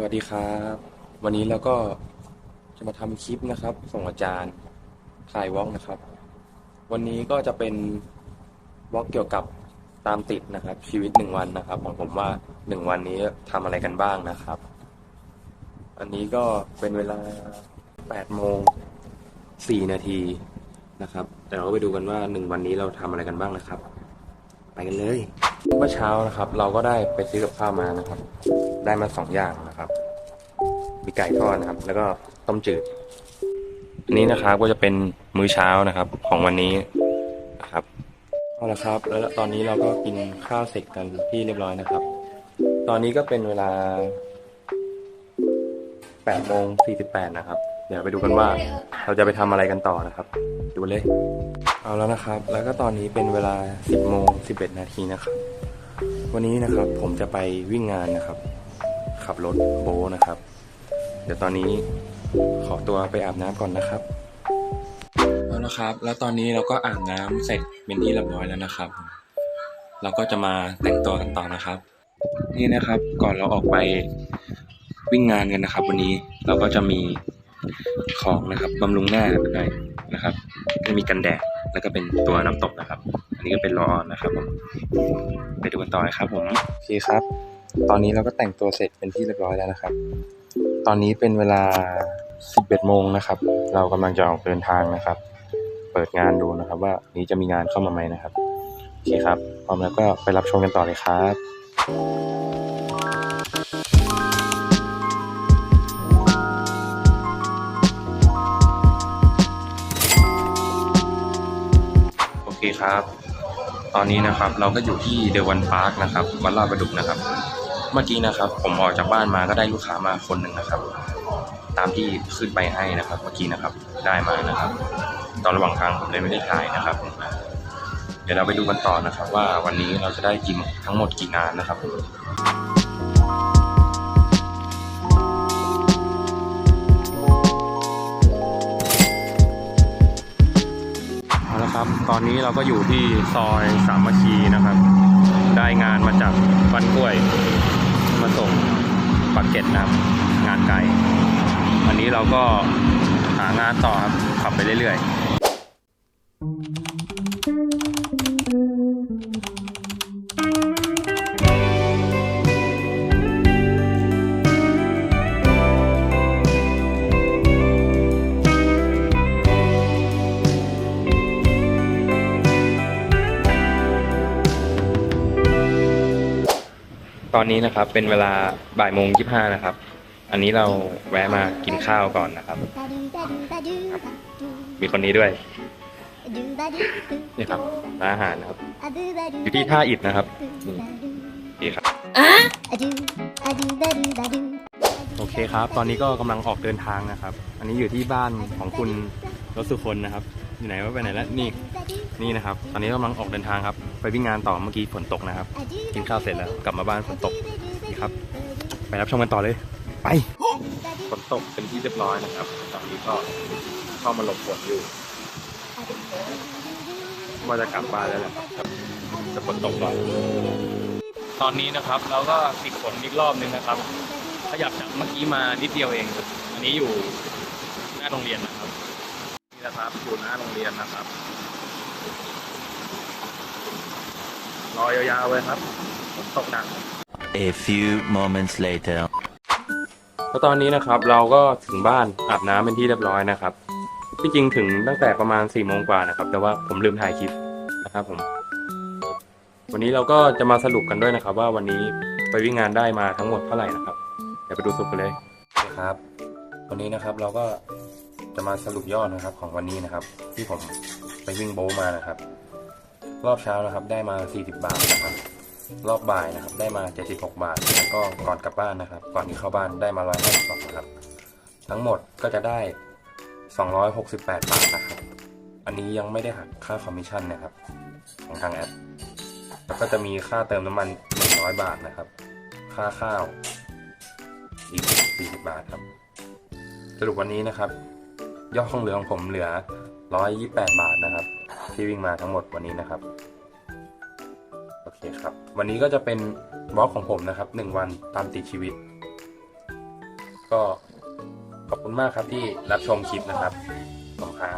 สวัสดีครับ วันนี้เราก็จะมาทำคลิปนะครับ ส่งอาจารย์ถ่ายวอล์กนะครับ วันนี้ก็จะเป็นวอล์กเกี่ยวกับตามติดนะครับ ชีวิตหนึ่งวันนะครับ ของผมว่าหนึ่งวันนี้ทำอะไรกันบ้างนะครับ อันนี้ก็เป็นเวลาแปดโมงสี่นาทีนะครับ แต่เราก็ไปดูกันว่าหนึ่งวันนี้เราทำอะไรกันบ้างนะครับ ไปกันเลย เมื่อเช้านะครับ เราก็ได้ไปซื้อกับข้าวมานะครับ ได้มาสองอย่างนะครับมีไก่ทอดนะครับ แล้วก็ต้มจืด อันนี้นะครับก็จะเป็นมื้อเช้านะครับ ของวันนี้นะครับเอาละครับ แล้วตอนนี้เราก็กินข้าวเสร็จกันที่เรียบร้อยนะครับ ตอนนี้ก็เป็นเวลา8โมง48นะครับ เดี๋ยวไปดูกันว่าเราจะไปทำอะไรกันต่อนะครับ ดูเลย เอาแล้วนะครับ แล้วก็ตอนนี้เป็นเวลา 10โมง11นาทีนะครับ วันนี้นะครับผมจะไปวิ่งงานนะครับ ขับรถโบทนะครับ เดี๋ยวตอนนี้ขอตัวไปอาบน้ำก่อนนะครับเอาละครับ แล้วตอนนี้เราก็อาบน้ำเสร็จเป็นที่เรียบร้อยแล้วนะครับ เราก็จะมาแต่งตัวกันต่อนะครับ นี่นะครับ ก่อนเราออกไปวิ่งงานกันนะครับ วันนี้เราก็จะมีของนะครับบำรุงหน้าหน่อยนะครับจะมีกันแดดแล้วก็เป็นตัวน้ำตกนะครับ อันนี้ก็เป็นรอออนนะครับผมไปดูกันต่อเลยครับผมโอเคครับ ตอนนี้เราก็แต่งตัวเสร็จเป็นที่เรียบร้อยแล้วนะครับ ตอนนี้เป็นเวลา 11โมงนะครับ เรากำลังจะออกเดินทางนะครับ เปิดงานดูนะครับว่านี้จะมีงานเข้ามาไหมนะครับโอเคครับ พร้อมแล้วก็ไปรับชมกันต่อเลยครับโอเคครับ ตอนนี้นะครับเราก็อยู่ที่เดวันพาร์คนะครับวัดลาดประดุกนะครับ เมื่อกี้นะครับ ผมออกจากบ้านมาก็ได้ลูกค้ามาคนหนึ่งนะครับ ตามที่ขึ้นไปให้นะครับ เมื่อกี้นะครับได้มานะครับ ตอนระหว่างทางผมเลยไม่ได้ถ่ายนะครับ เดี๋ยวเราไปดูกันต่อนะครับ ว่าวันนี้เราจะได้กินทั้งหมดกี่งานนะครับ อนนี้เราก็อยู่ที่ซอยสามัคคีนะครับ ได้งานมาจากบ้านกล้วย มาส่งปักเก็ตนะครับ งานไกลวันนี้เราก็หางานต่อครับขับไปเรื่อยๆ ตอนนี้นะครับเป็นเวลาบ่ายโมงยี่ห้านะครับ อันนี้เราแวะมากินข้าวก่อนนะครับ มีคนนี้ด้วยนี่ครับร้านอาหารนะครับ อยู่ที่ท่าอิฐนะครับนี่ดีครับโอเคครับ ตอนนี้ก็กำลังออกเดินทางนะครับ อันนี้อยู่ที่บ้านของคุณรถสุคนนะครับ อยู่ไหนว่าไปไหนแล้วนี่นี่นะครับ ตอนนี้กำลังออกเดินทางครับ ไปวิ่งงานต่อเมื่อกี้ฝนตกนะครับ กินข้าวเสร็จแล้วกลับมาบ้านฝนตกนี่ครับ ไปรับชมกันต่อเลย ไปฝนตกเป็นที่เรียบร้อยนะครับ ตอนนี้ก็เข้ามาหลบฝนอยู่ว่าจะกลับบ้านแล้วแหละครับจะฝนตกก่อนตอนนี้นะครับเราก็ติดฝนอีกรอบนึงนะครับ ขยับจากเมื่อกี้มานิดเดียวเองครับอันนี้อยู่หน้าโรงเรียนนะครับนี่นะครับอยู่หน้าโรงเรียนนะครับ รอยาวๆเลยครับฝนตกหนัก A few moments later. แล้วตอนนี้นะครับเราก็ถึงบ้านอาบน้ำเป็นที่เรียบร้อยนะครับ ที่จริงถึงตั้งแต่ประมาณ4ี่โมงกว่านะครับ แต่ว่าผมลืมถ่ายคลิปนะครับผม วันนี้เราก็จะมาสรุปกันด้วยนะครับ ว่าวันนี้ไปวิ่งงานได้มาทั้งหมดเท่าไหร่นะครับ เดี๋ยวไปดูสรุปกันเลยครับ วันนี้นะครับเราก็จะมาสรุปยอดนะครับของวันนี้นะครับ ที่ผมไปวิ่งโบทมานะครับ รอบเช้านะครับได้มา 40 บาทนะครับ รอบบ่ายนะครับได้มา 76 บาท แล้วก็ก่อนกลับบ้านนะครับ ก่อนที่เข้าบ้านได้มา152นะครับ ทั้งหมดก็จะได้ 268 บาทนะครับ อันนี้ยังไม่ได้หักค่าคอมมิชชั่นนะครับ ของทางแอป แล้วก็จะมีค่าเติมน้ำมัน 100 บาทนะครับ ค่าข้าวอีก 40 บาทครับ สรุปวันนี้นะครับ ยอดของเหลือของผมเหลือ 128 บาทนะครับ ที่วิ่งมาทั้งหมดวันนี้นะครับ โอเคครับ วันนี้ก็จะเป็นบล็อกของผมนะครับหนึ่งวันตามติดชีวิต ก็ขอบคุณมากครับที่รับชมคลิปนะครับขอบคุณครับ